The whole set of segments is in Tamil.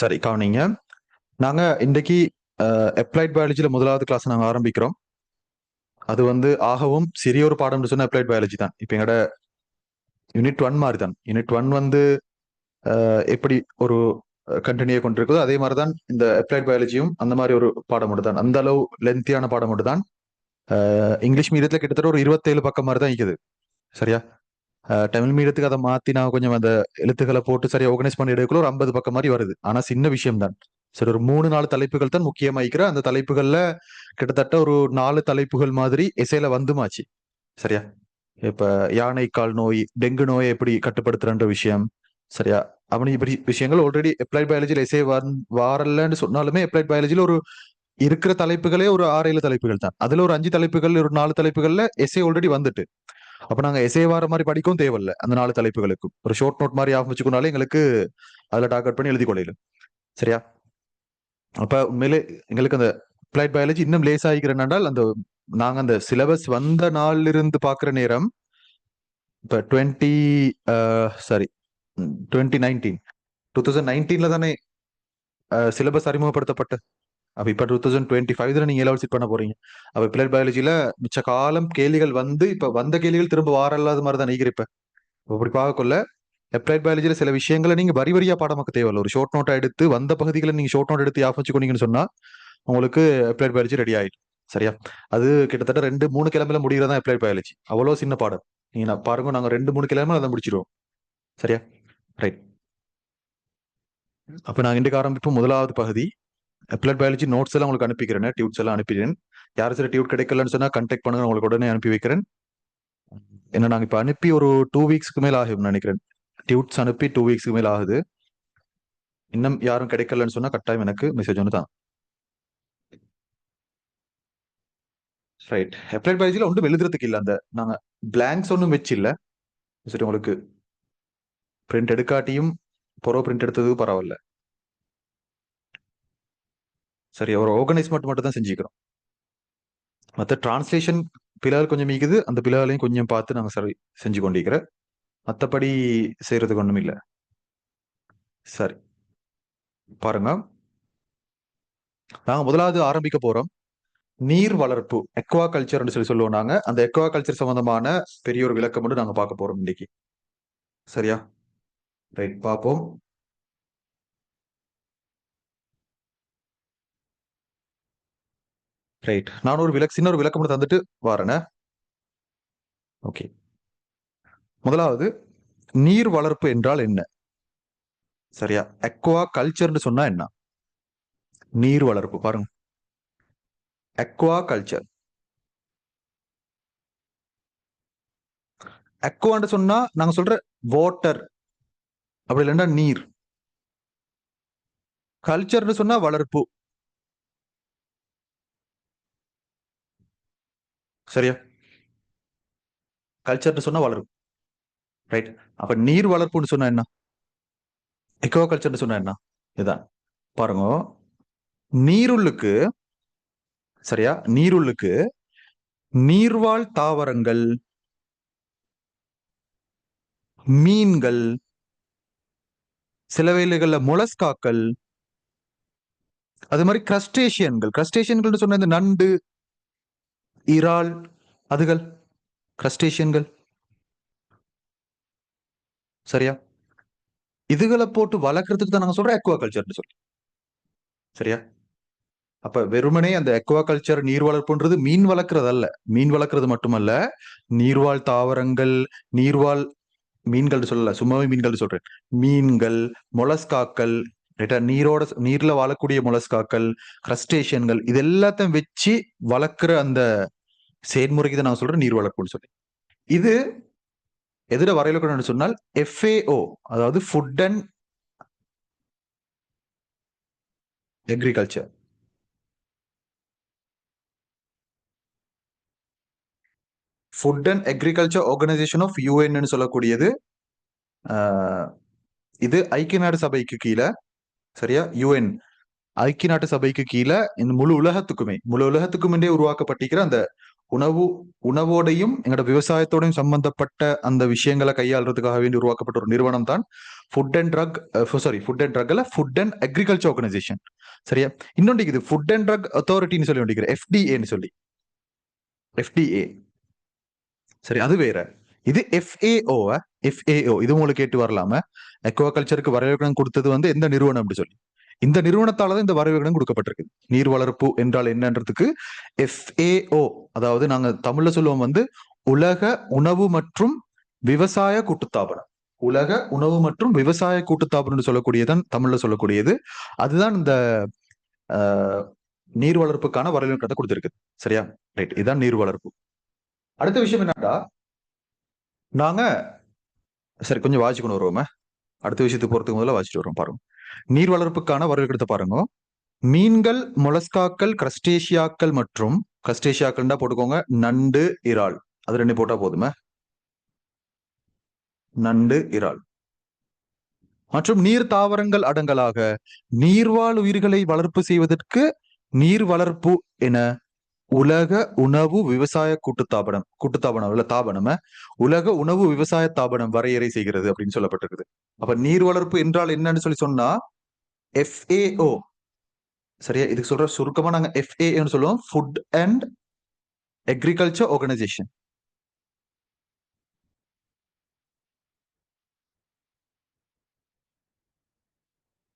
சரி கவனிங்க. நாங்க இன்றைக்கு அப்ளைட் பயாலஜியில் முதலாவது கிளாஸ் நாங்க ஆரம்பிக்கிறோம். அது வந்து ஆகவும் சிறிய ஒரு பாடம்னு சொன்னா அப்ளைட் பயாலஜி தான். இப்போ எங்களோட யூனிட் ஒன் மாதிரி தான் யூனிட் ஒன் வந்து எப்படி ஒரு கண்டினியூ கொண்டிருக்குதோ அதே மாதிரி தான் இந்த அப்ளைட் பயாலஜியும் அந்த மாதிரி ஒரு பாடம் மட்டும் தான். அந்த அளவு லென்த்தியான பாடம் மட்டும் தான். இங்கிலீஷ் மீடியத்தில் கிட்டத்தட்ட ஒரு இருபத்தேழு பக்கம் மாதிரி தான் இருக்குது சரியா? தமிழ் மீடியத்துக்கு அதை மாத்தி நான் கொஞ்சம் அந்த எழுத்துக்களை போட்டு சரியா ஆர்கனைஸ் பண்ணி எடுக்கல ஒரு ஐம்பது பக்கம் மாதிரி வருது. ஆனா சின்ன விஷயம் தான். சரி ஒரு மூணு நாலு தலைப்புகள் தான் முக்கியமா இருக்கிற. அந்த தலைப்புகள்ல கிட்டத்தட்ட ஒரு நாலு தலைப்புகள் மாதிரி இசையில வந்துமாச்சு. சரியா? இப்ப யானைக்கால் நோய் டெங்கு நோயை எப்படி கட்டுப்படுத்துறன்ற விஷயம். சரியா? அப்படி இப்படி விஷயங்கள் ஆல்ரெடி அப்ளைட் பயாலஜியில் எசே வாரலன்னு சொன்னாலுமே அப்ளைட் பயாலஜியில் ஒரு இருக்கிற தலைப்புகளே ஒரு ஆறு ஏழு தலைப்புகள் தான். அதுல ஒரு அஞ்சு தலைப்புகள் ஒரு நாலு தலைப்புகள்ல எஸ்ஏ ஆல்ரெடி வந்துட்டு. அப்ப நாங்க எஸ்ஏ வார மாதிரி படிக்கவும் தேவையில்ல அந்த நாலு தலைப்புகளுக்கும். ஒரு ஷார்ட் நோட் மாதிரி ஆஃப் வச்சுக்கொண்டாலே எங்களுக்கு அதுல டார்கெட் பண்ணி எழுதி கொள்ளையிலும் சரியா? அப்ப உண்மையிலே எங்களுக்கு அந்த அப்ளைட் பயாலஜி இன்னும் லேஸ் ஆகிக்கிறேன் என்றால் அந்த நாங்க அந்த சிலபஸ் வந்த நாள்ல இருந்து பாக்குற நேரம் இப்ப twenty sorry twenty nineteen two thousand நைன்டீன்ல தானே சிலபஸ் அறிமுகப்படுத்தப்பட்ட அப்போ இப்போ டூ தௌசண்ட் டுவெண்ட்டி ஃபைவ்ல நீங்கள் ஏழாவது விசிட் பண்ண போறீங்க. அப்போ பிளட் பயாலஜியில் மிச்ச காலம் கேள்விகள் வந்து இப்போ வந்த கேள்விகள் திரும்ப வார இல்லாத மாதிரி தான் நீங்க இப்போ. அப்படி பார்க்கக்குள்ள அப்ளைட் பயாலஜியில் சில விஷயங்களை நீங்கள் வரி வரியாக பாடமாக்க தேவையில்ல. ஒரு ஷார்ட் நோட்டை எடுத்து வந்த பகுதிகளை நீங்கள் ஷார்ட் நோட் எடுத்து யாப் வச்சுக்கோனீங்கன்னு சொன்னால் உங்களுக்கு அப்ளைட் பயாலஜி ரெடி ஆயிடும். சரியா? அது கிட்டத்தட்ட ரெண்டு மூணு கிழமையில முடிகிறதா அப்ளைட் பயாலஜி. அவ்வளோ சின்ன பாடம். நீங்கள் நான் பாருங்க நாங்கள் ரெண்டு மூணு கிழமை அதை முடிச்சிருவோம். சரியா? ரைட் அப்போ நாங்கள் இன்றைக்கு ஆரம்பிப்போம் முதலாவது பகுதி. அப்ளைட் பயாலஜி நோட்ஸ் எல்லாம் உங்களுக்கு அனுப்பிக்கிறேன். டியூட்ஸ் எல்லாம் அனுப்பிடுறேன் யாரும் சில டியூட் கிடைக்கலன்னு சொன்னா கண்டெக்ட் பண்ணுங்க. உங்களுக்கு உடனே அனுப்பி வைக்கிறேன். ஏன்னா நாங்க இப்ப அனுப்பி ஒரு டூ வீக்ஸ்க்கு மேலே ஆகும் நினைக்கிறேன். டியூட்ஸ் அனுப்பி டூ வீக்ஸ்க்கு மேல் ஆகுது. இன்னும் யாரும் கிடைக்கலன்னு சொன்னா கட்டாயம் எனக்கு மெசேஜ் ஒன்று தான். ரைட் அப்ளைட் பயாலஜியில் ஒன்றும் எழுதுறதுக்கு இல்லை அந்த நாங்கள் பிளாங்க்ஸ் ஒன்றும் வச்சு இல்லை சரி உங்களுக்கு பிரிண்ட் எடுக்காட்டியும் பொறோ பிரிண்ட் எடுத்தது பரவாயில்ல. சரி ஒரு ஆர்கனைஸ் மட்டும் மட்டும் தான் செஞ்சுக்கிறோம். மற்ற டிரான்ஸ்லேஷன் பிள்ளைகள் கொஞ்சம் மீக்குது அந்த பிள்ளைகளையும் கொஞ்சம் பார்த்து நாங்கள் சரி செஞ்சு கொண்டிருக்கிறோம். மற்றபடி செய்யறதுக்கு ஒன்றும் இல்லை. சரி. பாருங்க. நாங்கள் முதலாவது ஆரம்பிக்க போறோம். நீர் வளர்ப்பு எக்வா கல்ச்சர்னு சொல்லி சொல்லுவோம் நாங்க. அந்த எக்வா கல்ச்சர் சம்பந்தமான பெரிய ஒரு விளக்கம் மட்டும் நாங்கள் பார்க்க போறோம் இன்னைக்கு. சரியா? ரைட் பார்ப்போம். ரைட் நான் ஒரு விளக்கு சின்ன ஒரு விளக்கம் மட்டும் தந்துட்டு வாரேனே. ஓகே முதலாவது நீர் வளர்ப்பு என்றால் என்ன? சரியா. அக்வா கல்ச்சர்னு சொன்னா என்ன? நீர் வளர்ப்பு. பாருங்க. அக்வா கல்ச்சர் அக்வான்னு சொன்னா நாங்க சொல்ற வாட்டர் அப்படி இல்லைன்னா நீர். கல்ச்சர்னு சொன்னா வளர்ப்பு. சரியா? கல்ச்சர்னு சொன்னா வளரும். ரைட் அப்ப நீர் வளர்ப்புன்னு சொன்னா என்ன? எக்கோ கல்ச்சர்னு சொன்னா என்ன? இதான். பாருங்க. நீருள்ளுக்கு சரியா? நீருள்ளுக்கு நீர்வாழ் தாவரங்கள் மீன்கள் சில வேலைகள்ல மொலஸ்காக்கள் அது மாதிரி கிரஸ்டேஷியன்கள் கிரஸ்டேஷியன்கள் சொன்ன இந்த நண்டு இறால் அதுகள் கிரஸ்டேஷியன்கள் சரியா? இதுகளை போட்டு வளர்க்கறதுக்கு தான் நாங்க சொல்றோம் எக்வா கல்ச்சர்னு சொல்லி. சரியா? அப்ப வெறுமனே அந்த எக்வா கல்ச்சர் நீர் வளர்ப்புன்றது மீன் வளர்க்கறது அல்ல. மீன் வளர்க்கறது மட்டுமல்ல நீர்வாழ் தாவரங்கள் நீர்வாழ் மீன்கள் சொல்லல சும்மாவே மீன்கள் சொல்றேன். மீன்கள் மொலஸ்காக்கள் ரைட்டா நீரோட நீர்ல வாழக்கூடிய மொலஸ்காக்கள் கிரஸ்டேஷியன்கள் இது எல்லாத்தையும் வச்சு வளர்க்குற அந்த செயல்முறைக்கு தான் நான் சொல்றேன் நீர் வளர்ப்புன்னு சொல்லி. இது எதிர வரையிலக்கணும்னு சொன்னால் எஃப்ஏஓ அதாவது food and agriculture food and agriculture organization of யூஎன்னு சொல்லக்கூடியது ஆஹ், இது ஐக்கிய நாடு சபைக்கு கீழே சரியா? யுஎன் ஐக்கிய நாட்டு சபைக்கு கீழே இந்த முழு உலகத்துக்குமே முழு உலகத்துக்குமே உருவாக்கப்பட்டிருக்கிற அந்த உணவு உணவோடையும் எங்களோட விவசாயத்தோடையும் சம்பந்தப்பட்ட அந்த விஷயங்களை கையாளுறதுக்காக வேண்டி உருவாக்கப்பட்ட ஒரு நிறுவனம் தான் food and drug sorry food and ட்ரக்ல food and agriculture organisation சரியா? இன்னொன்று இது ஃபுட் அண்ட் ட்ரக் அத்தாரிட்டின்னு சொல்லி ஒன்றிக்கிறேன் எஃப்டிஏன்னு சொல்லி. எஃப்டிஏ சரி அது வேற. இது எஃப்ஏஓ எஃப்ஏஓ இது உங்களுக்கு கேட்டு வரலாம? அக்வாகல்ச்சருக்கு வரவேற்கணும் கொடுத்தது வந்து எந்த நிறுவனம் அப்படி சொல்லி? இந்த நிறுவனத்தால தான் இந்த வரவேற்கனம் கொடுக்கப்பட்டிருக்கு. நீர் வளர்ப்பு என்றால் என்னன்றதுக்கு எஃப்ஏஓ அதாவது நாங்க தமிழ்ல சொல்லுவோம் வந்து உலக உணவு மற்றும் விவசாய கூட்டுத்தாபனம். உலக உணவு மற்றும் விவசாய கூட்டுத்தாபனம் சொல்லக்கூடியதான் தமிழ்ல சொல்லக்கூடியது. அதுதான் இந்த நீர் வளர்ப்புக்கான வரவேற்கனத்தை கொடுத்திருக்கு. சரியா? ரைட் இதுதான் நீர் வளர்ப்பு. அடுத்த விஷயம் என்னடா நாங்க சரி கொஞ்சம் வாசிக்கணும் வருவோமே அடுத்த விஷயத்துக்கு போறதுக்கு முதல்ல வாசிச்சுட்டு வரோம் பாருங்க. நீர் வளர்ப்புக்கான வரவேற்கத்தை பாருங்க. மீன்கள் மொலஸ்காக்கள் கிரஸ்டேஷியாக்கள் மற்றும் கிரஸ்டேஷியாக்கள்னா போட்டுக்கோங்க. நண்டு இறால். அது ரெண்டு போட்டா போதுமே? நண்டு இறால். மற்றும் நீர் தாவரங்கள் அடங்கலாக நீர்வாழ் உயிர்களை வளர்ப்பு செய்வதற்கு நீர் வளர்ப்பு என உலக உணவு விவசாய கூட்டுத்தாபனம் கூட்டுத்தாபனம் இல்ல தாபனம்? உலக உணவு விவசாய தாபனம் வரையறை செய்கிறது அப்படின்னு சொல்லப்பட்டிருக்குது. அப்ப நீர் வளர்ப்பு என்றால் என்னன்னு சொல்லி சொன்னா எஃப்ஏஓ சரியா? இதுக்கு சொல்ற சுருக்கமா நாங்க எஃப்ஏன்னு சொல்லுவோம். ஃபுட் அண்ட் அக்ரிகல்ச்சர் ஆர்கனைசேஷன்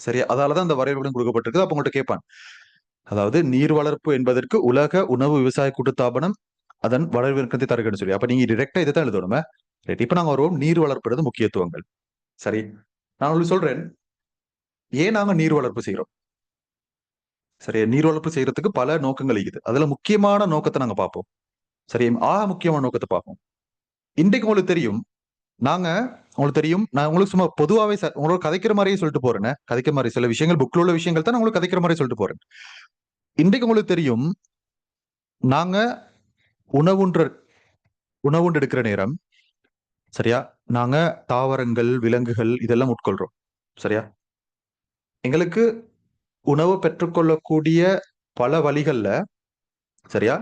சரியா? அதாலதான் அந்த வரைவுடன் கொடுக்கப்பட்டிருக்கு அப்ப உங்கள்கிட்ட கேட்பான் அதாவது நீர் வளர்ப்பு என்பதற்கு உலக உணவு விவசாய கூட்டுத்தாபனம் அதன் வரவேற்கத்தை தருகிறன்னு சொல்லி. அப்ப நீங்க டிரெக்டா இதை தான் எழுதணுமே. ரைட் இப்ப நாங்க வருவோம். நீர் வளர்ப்புறது முக்கியத்துவங்கள். சரி. நான் உங்களுக்கு சொல்றேன். ஏன் நாங்க நீர் வளர்ப்பு செய்யறோம் சரி. நீர் வளர்ப்பு செய்யறதுக்கு பல நோக்கங்கள் இருக்குது. அதுல முக்கியமான நோக்கத்தை நாங்க பார்ப்போம். சரி. ஆக முக்கியமான நோக்கத்தை பார்ப்போம். இன்றைக்கு உங்களுக்கு தெரியும். நாங்க உங்களுக்கு தெரியும். நான் உங்களுக்கு சும்மா பொதுவாகவே உங்களுக்கு கதைக்கிற மாதிரியே சொல்லிட்டு போறேன். கதைக்கிற மாதிரி சில விஷயங்கள் புக்ல உள்ள விஷயங்கள் தான் நான் உங்களுக்கு கதைக்கிற மாதிரி சொல்லிட்டு போறேன். இன்றைக்கு உங்களுக்கு தெரியும் நாங்க உணவுன்ற உணவுண்டு எடுக்கிற நேரம் சரியா? நாங்க தாவரங்கள் விலங்குகள் இதெல்லாம் உட்கொள்றோம் சரியா? எங்களுக்கு உணவு பெற்றுக்கொள்ளக்கூடிய பல வழிகள்ல சரியா?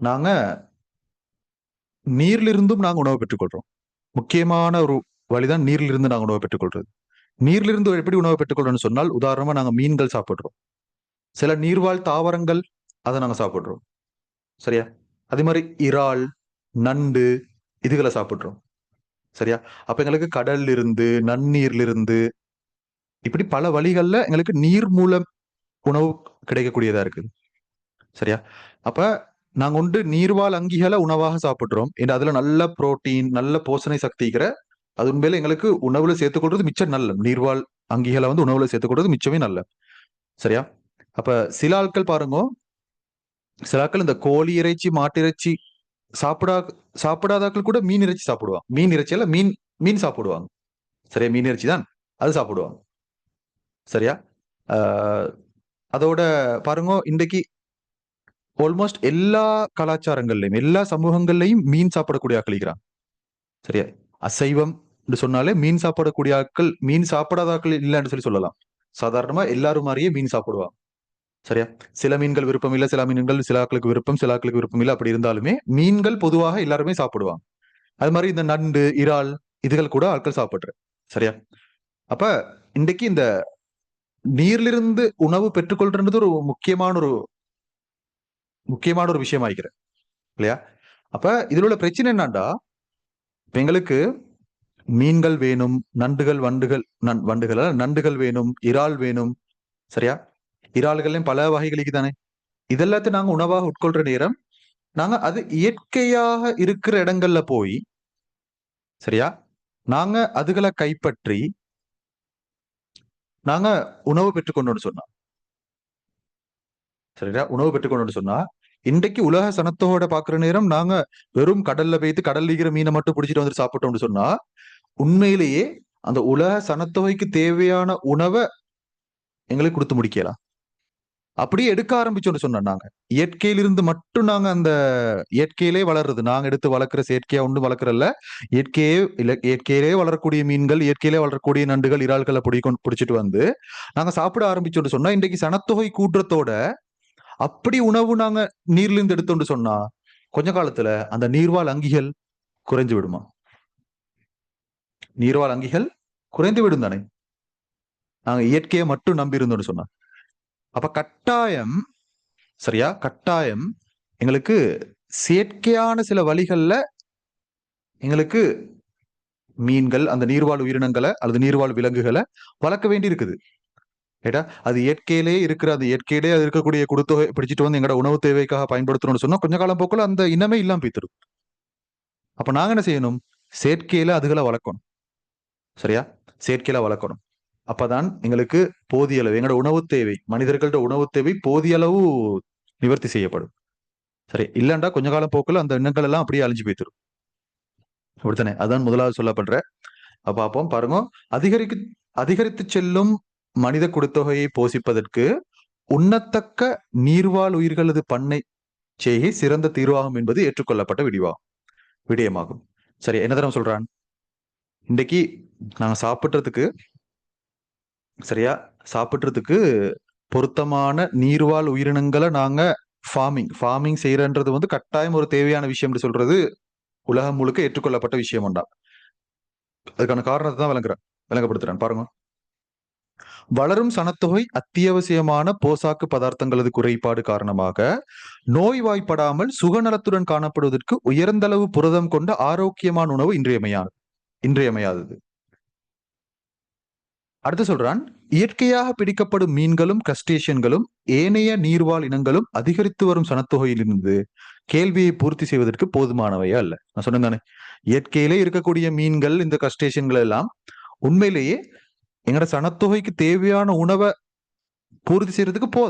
நாங்க நீரிலிருந்தும் நாங்க உணவு பெற்றுக்கொள்றோம். முக்கியமான ஒரு வழிதான் நீரிலிருந்து நாங்க உணவு பெற்றுக்கொள்றது. நீர்லிருந்து எப்படி உணவு பெற்றுக்கொள்றோம்னு சொன்னால் உதாரணமா நாங்க மீன்கள் சாப்பிடுறோம். சில நீர்வாழ் தாவரங்கள் அதை நாங்கள் சாப்பிட்றோம். சரியா? அதே மாதிரி இறால் நண்டு இதுகளை சாப்பிட்றோம். சரியா? அப்போ எங்களுக்கு கடல் இருந்து நன்னீர்லிருந்து இப்படி பல வழிகளில் எங்களுக்கு நீர் மூலம் உணவு கிடைக்கக்கூடியதாக இருக்குது. சரியா? அப்போ நாங்கள் உண்டு நீர்வாழ் அங்கிகளை உணவாக சாப்பிட்றோம். ஏன்னா அதில் நல்ல புரோட்டீன் நல்ல போஷணை சக்திக்கிற அது உண்மையில எங்களுக்கு உணவுல சேர்த்துக்கொள்றது மிச்சம் நல்ல. நீர்வாழ் அங்கிகளை வந்து உணவுல சேர்த்துக்கொள்றது மிச்சமே நல்ல. சரியா? அப்ப சில ஆட்கள் பாருங்க. சில ஆட்கள் இந்த கோழி இறைச்சி மாட்டு இறைச்சி சாப்பிடா சாப்பிடாதாக்கள் கூட மீன் இறைச்சி சாப்பிடுவாங்க. மீன் இறைச்சியில மீன் மீன் சாப்பிடுவாங்க. சரியா? மீன் இறைச்சி தான். அது சாப்பிடுவாங்க. சரியா? ஆஹ் அதோட பாருங்க இன்றைக்கு ஆல்மோஸ்ட் எல்லா கலாச்சாரங்கள்லயும் எல்லா சமூகங்கள்லயும் மீன் சாப்பிடக்கூடிய ஆட்கள் இருக்கிறாங்க. சரியா? அசைவம் சொன்னாலே மீன் சாப்பிடக்கூடிய ஆட்கள் மீன் சாப்பிடாத ஆட்கள் இல்லைன்னு சொல்லி சொல்லலாம். சாதாரணமா எல்லாரும் மாதிரியே மீன் சாப்பிடுவாங்க. சரியா? சில மீன்கள் விருப்பம் இல்லை சில மீன்கள் சிலாக்களுக்கு விருப்பம் சிலாக்களுக்கு விருப்பம் இல்லை அப்படி இருந்தாலுமே மீன்கள் பொதுவாக எல்லாருமே சாப்பிடுவாங்க. அது மாதிரி இந்த நண்டு இறால் இதுகள் கூட ஆட்கள் சாப்பிட்ற. சரியா? அப்ப இன்றைக்கு இந்த நீரிலிருந்து உணவு பெற்றுக்கொள்றது ஒரு முக்கியமான ஒரு முக்கியமான ஒரு விஷயம் ஆகிக்கிறேன் இல்லையா? அப்ப இதில் உள்ள பிரச்சனை என்னண்டா? எங்களுக்கு மீன்கள் வேணும் நண்டுகள் வண்டுகள் நன் வண்டுகள் நண்டுகள் வேணும் இறால் வேணும். சரியா? இறால்கள்லையும் பல வகைகளுக்கு தானே இதெல்லாத்தையும் நாங்க உணவாக உட்கொள்ற நேரம் நாங்க அது இயற்கையாக இருக்கிற இடங்கள்ல போய் சரியா? நாங்க அதுகளை கைப்பற்றி நாங்க உணவு பெற்றுக்கொண்டோம்னு சொன்னா. சரியா உணவு பெற்றுக்கொண்டோம்னு சொன்னா இன்றைக்கு உலக சனத்தோட பாக்குற நேரம் நாங்க வெறும் கடல்ல போய்த்து கடல் இருக்கிற மீனை மட்டும் பிடிச்சிட்டு வந்து சாப்பிட்டோம்னு சொன்னா உண்மையிலேயே அந்த உலக சனத்தொகைக்கு தேவையான உணவை எங்களுக்கு கொடுத்து முடிக்கலாம் அப்படியே எடுக்க ஆரம்பிச்சோம்னு சொன்னோம் நாங்க. இயற்கையிலிருந்து மட்டும் நாங்க அந்த இயற்கையிலே வளர்றது. நாங்க எடுத்து வளர்க்குற செயற்கையா ஒன்று வளர்க்குறல்ல. இயற்கையே இல்ல இயற்கையிலே வளரக்கூடிய மீன்கள் இயற்கையிலே வளரக்கூடிய நண்டுகள் இறால்களை பிடிக்கும் பிடிச்சிட்டு வந்து நாங்க சாப்பிட ஆரம்பிச்சோம்னு சொன்னா இன்றைக்கு சனத்தொகை கூற்றத்தோட அப்படி உணவு நாங்க நீர்லேருந்து எடுத்தோம்னு சொன்னா கொஞ்ச காலத்துல அந்த நீர்வாழ் அங்கிகள் குறைஞ்சு விடுமா? நீர்வாழ் அங்கிகள் குறைந்து விடும் தானே? நாங்க இயற்கையை மட்டும் நம்பி இருந்தோம்னு சொன்னா. அப்ப கட்டாயம் சரியா? கட்டாயம் எங்களுக்கு செயற்கையான சில வழிகள்ல எங்களுக்கு மீன்கள் அந்த நீர்வாழ் உயிரினங்களை அல்லது நீர்வாழ் விலங்குகளை வளர்க்க வேண்டி இருக்குது ஏட்டா அது இயற்கையிலேயே இருக்கிற அது இயற்கையிலேயே அது இருக்கக்கூடிய குடுத்தொகை பிடிச்சிட்டு வந்து எங்களோட உணவு தேவைக்காக பயன்படுத்தணும்னு சொன்னா கொஞ்ச காலம் போக்குள்ள அந்த இனமே இல்லாம போய்த்திடும். அப்ப நாங்க என்ன செய்யணும்? செயற்கையில அதுகளை வளர்க்கணும். சரியா? செயற்கையில வளர்க்கணும். அப்பதான் எங்களுக்கு போதிய அளவு எங்களோட உணவு தேவை மனிதர்களோட உணவு தேவை போதிய அளவு நிவர்த்தி செய்யப்படும். சரி இல்லைண்டா கொஞ்ச காலம் போக்கில் அந்த எண்ணங்கள் எல்லாம் அப்படியே அழிஞ்சு போய்த்திரும். அப்படித்தானே? அதான் முதலாவது சொல்லப்படுற. பார்ப்போம் பாருங்க. அதிகரிக்கு அதிகரித்து செல்லும் மனித குடுத்தொகையை போஷிப்பதற்கு உண்ணத்தக்க நீர்வாழ் உயிர்களது பண்ணை செய்கை சிறந்த தீர்வாகும் என்பது ஏற்றுக்கொள்ளப்பட்ட விடிவாகும் விடயமாகும். சரி என்ன தரம் சொல்றான்? இன்றைக்கு நாங்கள் சாப்பிட்றதுக்கு சரியா? சாப்பிட்றதுக்கு பொருத்தமான நீர்வாழ் உயிரினங்களை நாங்க ஃபார்மிங் ஃபார்மிங் செய்யறன்றது வந்து கட்டாயம் ஒரு தேவையான விஷயம் சொல்றது உலகம் முழுக்க ஏற்றுக்கொள்ளப்பட்ட விஷயம் உண்டா அதுக்கான காரணத்தை தான் விளங்குறேன் விளங்கப்படுத்துறேன். பாருங்க. வளரும் சனத்தொகை அத்தியாவசியமான போசாக்கு பதார்த்தங்களது குறைபாடு காரணமாக நோய்வாய்ப்படாமல் சுகநலத்துடன் காணப்படுவதற்கு உயர்ந்தளவு புரதம் கொண்ட ஆரோக்கியமான உணவு இன்றியமையாது இன்றியமையாதது. அடுத்து சொல்றான் இயற்கையாக பிடிக்கப்படும் மீன்களும் கஸ்டேஷன்களும் ஏனைய நீர்வாழ் இனங்களும் அதிகரித்து வரும் சனத்தொகையிலிருந்து கேள்வியை பூர்த்தி செய்வதற்கு போதுமானவையா அல்ல. நான் சொன்னேன் தானே? இயற்கையிலே இருக்கக்கூடிய மீன்கள் இந்த கஸ்டேஷன்கள் எல்லாம் உண்மையிலேயே எங்களோட சனத்தொகைக்கு தேவையான உணவை பூர்த்தி செய்யறதுக்கு போதும்.